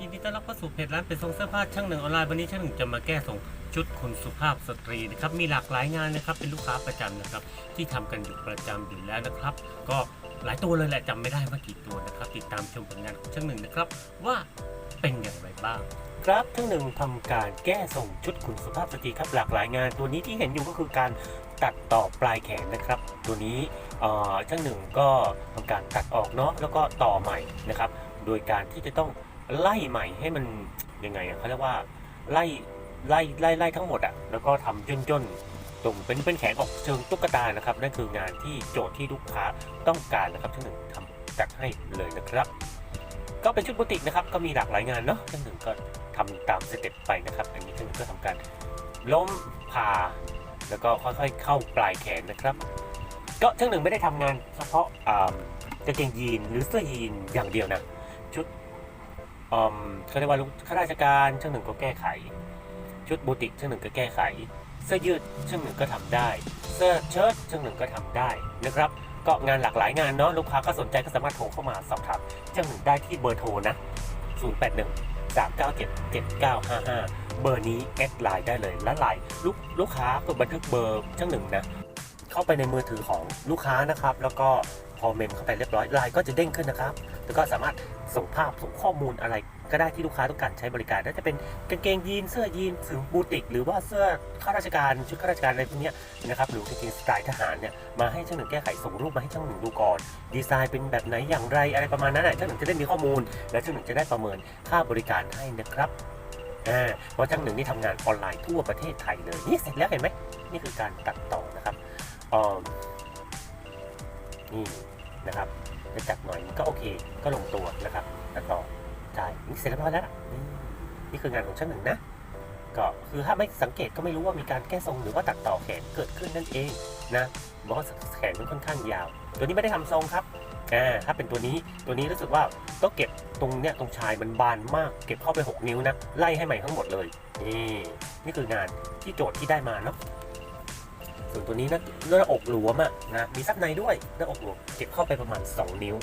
ยินดีต้อนรับเข้าสู่เพจร้านเป็นทรงเสื้อผ้าช่างหนึ่งออนไลน์วันนี้ช่างหนึ่งจะมาแก้ส่งชุดคุณสุภาพสตรีนะครับมีหลากหลายงานนะครับเป็นลูกค้าประจำนะครับที่ทำกันอยู่ประจำอยู่แล้วนะครับ ก็หลายตัวเลยแหละจำไม่ได้ว่ากี่ตัวนะครับ ติดตามชมผลงานของช่างหนึ่งนะครับว่าเป็นอย่างไรบ้าง ครับช่างหนึ่งทำการแก้ส่งชุดคุณสุภาพสตรีครับหลากหลายงานตัวนี้ที่เห็นอยู่ก็คือการตัดต่อปลายแขนนะครับ ตัวนี้ช่างหนึ่งก็ทำการตัดออกเนาะแล้วก็ต่อใหม่นะครับ โดยการที่จะต้อง ไล่ใหม่ให้มันยังไงอะเขาเรียกว่าไล่ไล่ไล่ไล่ทั้งหมดอะแล้วก็ทำย่นย่นตรงเป็นเป็นแขนออกเชิงตุ๊กตานะครับนั่นคืองานที่โจทย์ที่ลูกค้าต้องการนะครับช่างหนึ่งทำจัดให้เลยนะครับ ก็เป็นชุดบูติกนะครับก็มีหลากหลายงานเนาะช่างหนึ่งก็ทำตามสเต็ปไปนะครับ อันนี้ช่างหนึ่งก็ทำการล้มผ่าแล้วก็ค่อยๆเข้าปลายแขนนะครับ ก็ช่างหนึ่งไม่ได้ทำงานเฉพาะอ่ากางเกงยีนหรือเสื้อยีนอย่างเดียวนะชุด เขาเรียกว่าลูกข้าราชการช่างหนึ่งก็แก้ไข ชุดบูติกช่างหนึ่งก็แก้ไข เสื้อยืดช่างหนึ่งก็ทำได้ เสื้อเชิ้ตช่างหนึ่งก็ทำได้นะครับก็งานหลากหลายงานเนาะลูกค้าก็สนใจก็สามารถโทรเข้ามาสอบถามช่างหนึ่งได้ที่เบอร์โทรนะ 081 397 7955 เบอร์นี้แอดไลน์ได้เลยและไลน์ลูกลูกค้ากดบันทึกเบอร์ช่างหนึ่งนะ เข้าไปในมือถือของลูกค้านะครับ แล้วก็พอเมมเข้าไปเรียบร้อยไลน์ก็จะเด้งขึ้นนะครับ แล้วก็สามารถส่งภาพส่งข้อมูลอะไรก็ได้ที่ลูกค้าต้องการใช้บริการน่าจะเป็นกางเกงยีนเสื้อยีนถึงบูติก หรือว่าเสื้อข้าราชการชุดข้าราชการอะไรพวกนี้นะครับหรือกางเกงสไตล์ทหารเนี่ยมาให้ช่างหนึ่งแก้ไขส่งรูปมาให้ช่างหนึ่งดูก่อน ดีไซน์เป็นแบบไหนอย่างไรอะไรประมาณนั้นน่ะช่างหนึ่งจะได้มีข้อมูล และช่างหนึ่งจะได้ประเมินค่าบริการให้นะครับอ่าเพราะช่างหนึ่งนี่ทำงานออนไลน์ทั่วประเทศไทยเลยนี่เสร็จแล้วเห็นไหมนี่คือการตัดต่อนะ ครับอ่านี่นะครับจะจัดหน่อยก็โอเค ก็ลงตัวนะครับตัดต่อใช่นี่เสร็จเรียบร้อยแล้วล่ะนี่นี่คืองานของช่างหนึ่งนะ ก็คือถ้าไม่สังเกตก็ไม่รู้ว่ามีการแก้ทรงหรือว่าตัดต่อแขนเกิดขึ้นนั่นเองนะเพราะว่าแขนมันค่อนข้างยาว ตัวนี้ไม่ได้ทำทรงครับอ่าถ้าเป็นตัวนี้ตัวนี้รู้สึกว่าต้องเก็บตรงเนี้ยตรงชายมันบานมากเก็บเข้าไป 6 นิ้วนะไล่ให้ใหม่ทั้งหมดเลยนี่นี่คืองานที่โจทย์ที่ได้มาเนาะ ตัวนี้นะหน้าอกหลวมอะนะมีซับในด้วยหน้าอกหลวมเก็บเข้าไปประมาณ 2 นิ้ว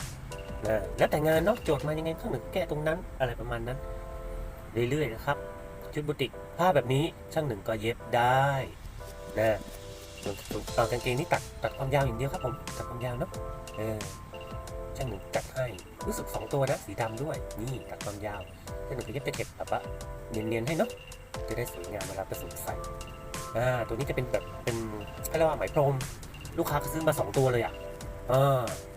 นะแล้วแต่งานเนาะโจทย์มายังไงข้างหนึ่งแก้ตรงนั้นอะไรประมาณนั้น เรื่อยๆนะครับชุดบุติกผ้าแบบนี้ช่างหนึ่งก็เย็บได้นะส่วนส่วตอนกางเกงนี่ตัดตัดความยาวอย่างเดียวครับผมตัดความยาวเนาะเออช่างหนึ่งจัดให้รู้สึกสองตัวนะสีดำด้วยนี่ตัดความยาวช่างหนึ่งก็เย็บตะเข็บแบบว่าเนียนๆให้เนาะจะได้สวยงามเวลาผสมใส่อ่าตัวนี้จะเป็นแบบเป็น รียกว่าไหมพรม ลูกค้าก็ซื้อมาสองตัวเลยอะอ่าลูก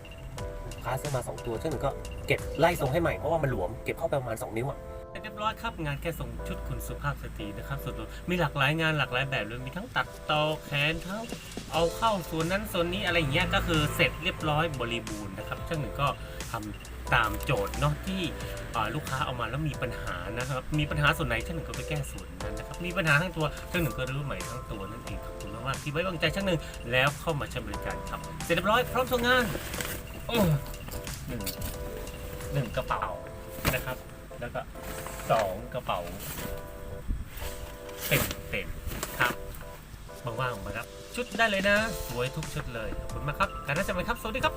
คาซื้อมาสองตัวช่างหนึ่งก็เก็บไล่ทรงให้ใหม่เพราะว่ามันหลวมเก็บเข้าไปประมาณสองนิ้วอะเรียบร้อยครับงานแค่ส่งชุดคุณสุภาพสตรีนะครับส่วนตัวมีหลากหลายงานหลากหลายแบบเลยมีทั้งตัดต่อแขนทั้งเอาเข้าส่วนนั้นส่วนนี้อะไรอย่างเงี้ยก็คือเสร็จเรียบร้อยบริบูรณ์นะครับช่างหนึ่งก็ทำตามโจทย์เนาะที่ลูกค้าเอามาแล้วมีปัญหานะครับ มีปัญหาส่วนไหนช่างหนึ่งก็ไปแก้ส่วนนั้นนะครับ มีปัญหาทั้งตัวช่างหนึ่งก็รื้อใหม่ทั้งตัวนั่นเองขอบคุณมากๆที่ไว้วางใจช่างหนึ่งแล้วเข้ามาใช้บริการครับ เสร็จเรียบร้อยพร้อมส่งงาน โอ้หนึ่งหนึ่งกระเป๋านะครับ แล้วก็สองกระเป๋าเต็มเต็มๆครับว่างๆมาครับ ชุดได้เลยนะ สวยทุกชุดเลย ขอบคุณมากครับการน่าจะไปครับ สวัสดีครับ